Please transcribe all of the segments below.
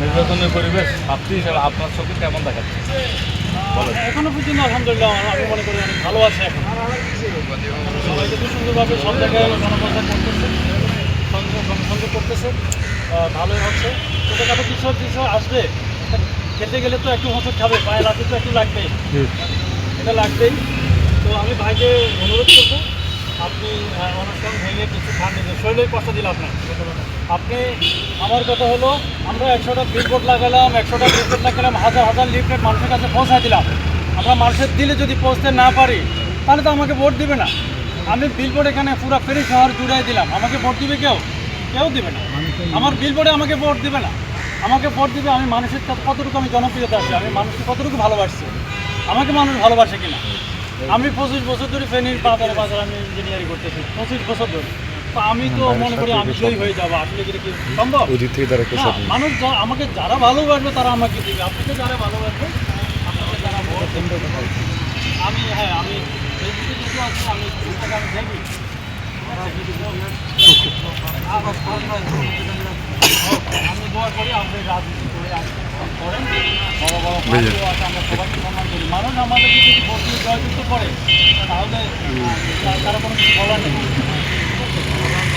নির্বাচনের পরিবেশ আপনি হিসাবে আপনার চোখে কেমন দেখাচ্ছে? এখনও পর্যন্ত আলহামদুলিল্লাহ আমি মনে করি অনেক ভালো আছে এখন। সবাই খুব সুন্দরভাবে সব জায়গায় করতেছে সংযোগ করতেছে ভালোই হচ্ছে। ছোটোখাটো কিছু কিছু আসবে খেতে গেলে তো একটু হোঁচট খাবে পায়ে লাঠি তো একটু লাগবেই। এটা লাগবেই। তো আমি ভাইকে অনুরোধ করব আপনি অনুষ্ঠান ভেঙে কিছু খান নিজের শরীরের কষ্ট দিল আপনার। আপনি, আমার কথা হলো, আমরা একশোটা বিলবোর্ড লাগালাম, একশোটা বিলবোর্ড লাগালাম, হাজার হাজার লিফলেট মানুষের কাছে পৌঁছায় দিলাম। আমরা মানুষের দিলে যদি পৌঁছতে না পারি, তাহলে তো আমাকে ভোট দিবে না। আমি বিলবোর্ড এখানে পুরো ফেরি শহর জুড়াই দিলাম। আমাকে ভোট দিবে কেউ? কেউ দিবে না। আমার বিলবোর্ডে আমাকে ভোট দিবে না। আমাকে ভোট দিবে, আমি মানুষের কতটুকু আমি জনপ্রিয়তা আছি, আমি মানুষকে কতটুকু ভালোবাসছি? আমাকে মানুষ ভালোবাসে কিনা? আমি পঁচিশ বছর ধরে ফেনীর বাজারে বাজারে আমি ইঞ্জিনিয়ারিং করতেছি, পঁচিশ বছর ধরে। আমি তো মনে করি আমি জয়ী হয়ে যাব। আসলে কি কি সম্ভব? না, মানুষ যা- আমাকে যারা ভালোবাসবে তারা আমাকে দিবে। আপনাকে যারা ভালোবাসবে আপনাকে যারা ভোট আমি হ্যাঁ আমি ফেসবুকে যেহেতু আছি আমি ইনস্টাগ্রামে দেখি। আমি দোয়া করি রাজনীতি করে করেন। বড় বড় আমরা সবাইকে সম্মান করি। মানুষ আমাদেরকে যদি ভোট দিয়ে জয়যুক্ত করে তাহলে তারা কোনো কিছু বলার নেই।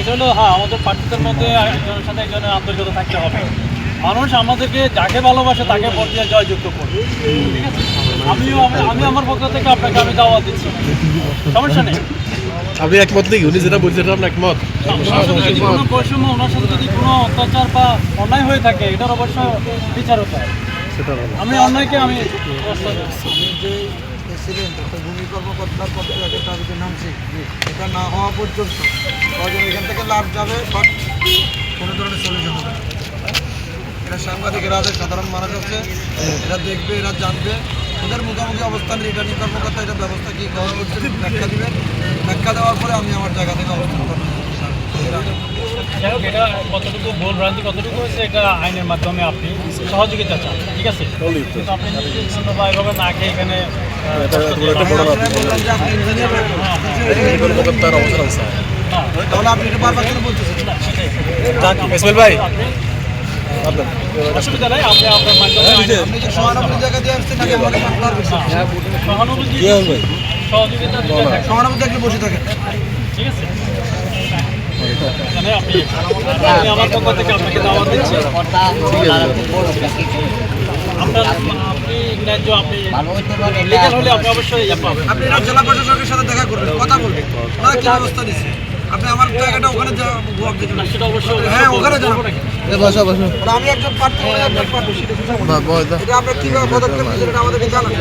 এটা হলো হ্যাঁ আমাদের প্রার্থীদের মধ্যে একজনের সাথে একজনের আন্তর্জাতিক থাকতে হবে। মানুষ আমাদেরকে যাকে ভালোবাসে তাকে ভোট দিয়ে জয়যুক্ত করবে। ঠিক আছে? আমিও আমি- আমি আমার পক্ষ থেকে আপনাকে আমি দাওয়াত দিচ্ছি। সমস্যা নেই। আপনি একমত নাকি উনি যেটা বলছেন আপনার একমত। কোনো বৈষম্য ওনার সাথে যদি কোনো অত্যাচার বা অন্যায় হয়ে থাকে এটার অবশ্য বিচার হতে হয় আমি অন্যায়কে আমি প্রশ্রয় দিচ্ছি। আমি যে প্রেসিডেন্ট অর্থাৎ ভূমি কর্মকর্তার পদ থেকে একটা দাবিতে নামছি এটা না হওয়া পর্যন্ত। কজন এখান থেকে লাভ যাবে বাট কোনো ধরনের সলিউশন হবে না। এরা সাংবাদিকেরা আছে সাধারণ মানুষ আছে এরা দেখবে এরা জানবে। ওদের মুখোমুখি অবস্থান রিটার্নিং কর্মকর্তা এটা ব্যবস্থা কী গ্রহণ করছে ব্যাখ্যা দিবে। ব্যাখ্যা দেওয়ার পরে আমি আমার জায়গা থেকে অবস্থান করব। যাই হোক এটা কতটুকু ভুল ভ্রান্তি কতটুকু হয়েছে এটা আইনের মাধ্যমে আপনি সহযোগিতা চান ঠিক আছে? আপনি বা এভাবে না খেয়ে এখানে কর্মকর্তার অবসর আছে তাহলে আপনি এটা বারবার কেন বলতেছেন ইসমাইল ভাই সহানুভূতি একটু বসে থাকেন ঠিক আছে। আমার পক্ষ থেকে আপনাকে দাওয়াত দিচ্ছি আপনার আপনি ন্যায্য আপনি লিগাল হলে আপনি অবশ্যই ইয়ে পাবেন। আপনি এটা জেলা প্রশাসকের সাথে দেখা করবেন কথা বলবেন। ওনারা কি ব্যবস্থা নিচ্ছে আপনি আমার জায়গাটা ওখানে। সেটা অবশ্যই হ্যাঁ, ওখানে নাকি? বসো বসো। আমি একজন প্রার্থী একজন। এটা আপনার কীভাবে পদক্ষেপ নিচ্ছেন এটা আমাদেরকে জানান।